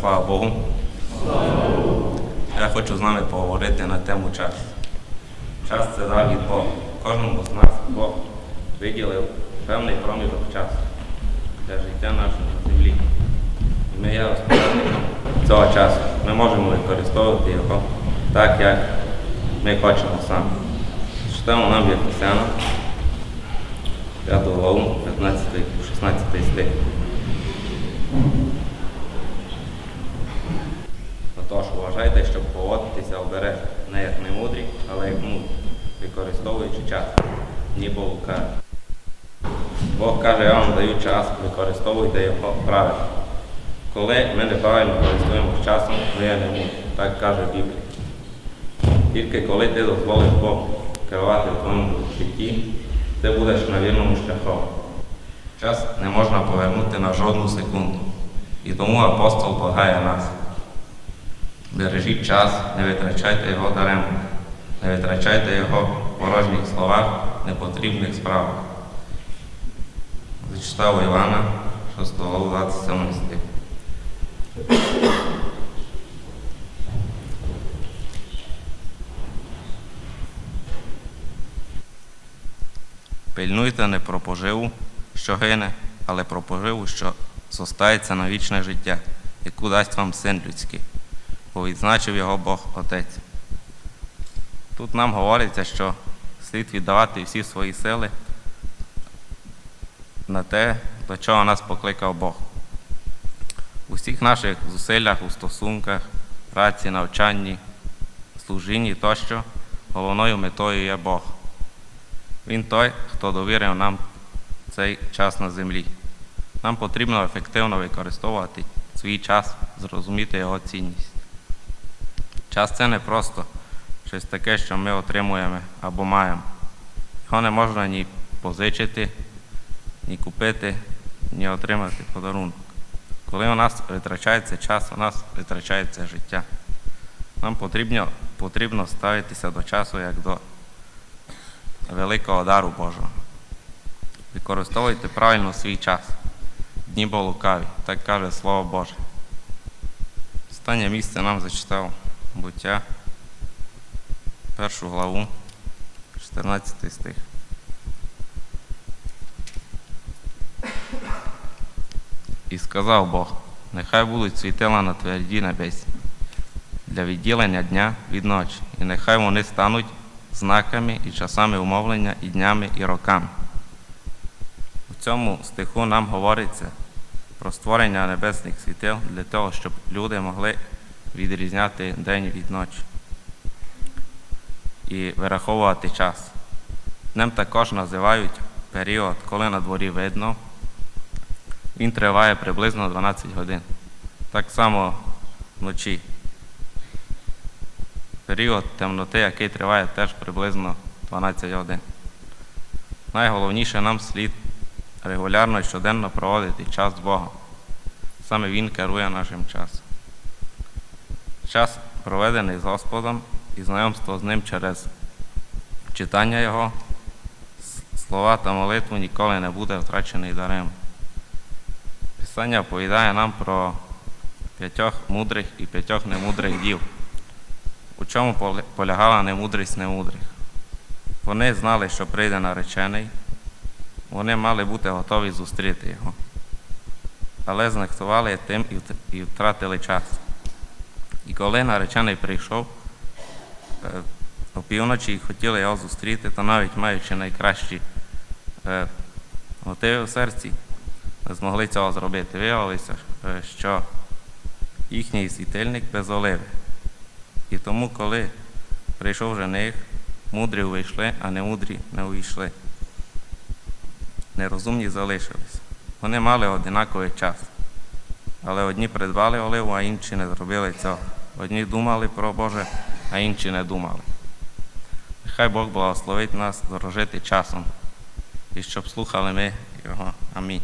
слава Богу. Я хочу з вами поговорити на тему час. Час це дар від Бога. Кожному з нас Бог виділив певний проміжок часу для життя нашого на землі. І ми є розпорядником цього часу. Ми можемо використовувати його так, як ми хочемо самі. Читаємо нам Єфесяна, 5 главу, 15 16 стих. Поводитися обережно, не як немудрі, але як мудрі, використовуючи час, ніби лукаві. Бог каже, я вам даю час, використовуйте його правильно. Коли ми неправильно користуємося часом, ми є немудрі, так каже Біблія. Тільки коли ти дозволиш Богу керувати в твоєму житті, ти будеш на вірному шляху. Час не можна повернути на жодну секунду. І тому апостол благає нас. Бережіть час, не витрачайте його даремно, не витрачайте його в порожніх словах, непотрібних справах. Зачитав Івана 6 главу 27 стих. Пильнуйте не про поживу, що гине, але про поживу, що зостається на вічне життя, яку дасть вам син людський, бо відзначив його Бог Отець. Тут нам говориться, що слід віддавати всі свої сили на те, до чого нас покликав Бог. У всіх наших зусиллях, у стосунках, праці, навчанні, служінні тощо, головною метою є Бог. Він той, хто довірив нам цей час на землі. Нам потрібно ефективно використовувати свій час, зрозуміти його цінність. Час це не просто щось таке, що ми отримуємо або маємо. Його не можна ні позичити, ні купити, ні отримати подарунок. Коли у нас витрачається час, у нас витрачається життя. Нам потрібно, потрібно ставитися до часу як до великого дару Божого. Використовуйте правильно свій час. Дні бо лукаві, так каже Слово Боже. Останнє місце нам зачитав буття, першу главу, 14 стих. І сказав Бог, нехай будуть світила на твердій небесі для відділення дня від ночі, і нехай вони стануть знаками і часами умовлення, і днями, і роками. У цьому стиху нам говориться про створення небесних світил для того, щоб люди могли відрізняти день від ночі і вираховувати час. Днем також називають період, коли на дворі видно. Він триває приблизно 12 годин. Так само вночі. Період темноти, який триває теж приблизно 12 годин. Найголовніше нам слід регулярно і щоденно проводити час з Богом. Саме Він керує нашим часом. Час проведений з Господом і знайомство з Ним через читання Його, слова та молитву ніколи не буде втрачений дарем. Писання оповідає нам про п'ятьох мудрих і п'ятьох немудрих дів. У чому полягала немудрість немудрих? Вони знали, що прийде наречений, вони мали бути готові зустріти його, але знехтували тим і втратили час. І коли наречений прийшов опівночі і хотіли його зустріти, то навіть маючи найкращі мотиви в серці, не змогли цього зробити. Виявилося, що їхній світильник без оливи. І тому, коли прийшов жених, мудрі увійшли, а не мудрі не увійшли. Нерозумні залишились. Вони мали одинаковий час. Але одні придбали оливу, а інші не зробили цього. Одні думали про Боже, а інші не думали. Нехай Бог благословить нас дорожити часом і щоб слухали ми Його. Амінь.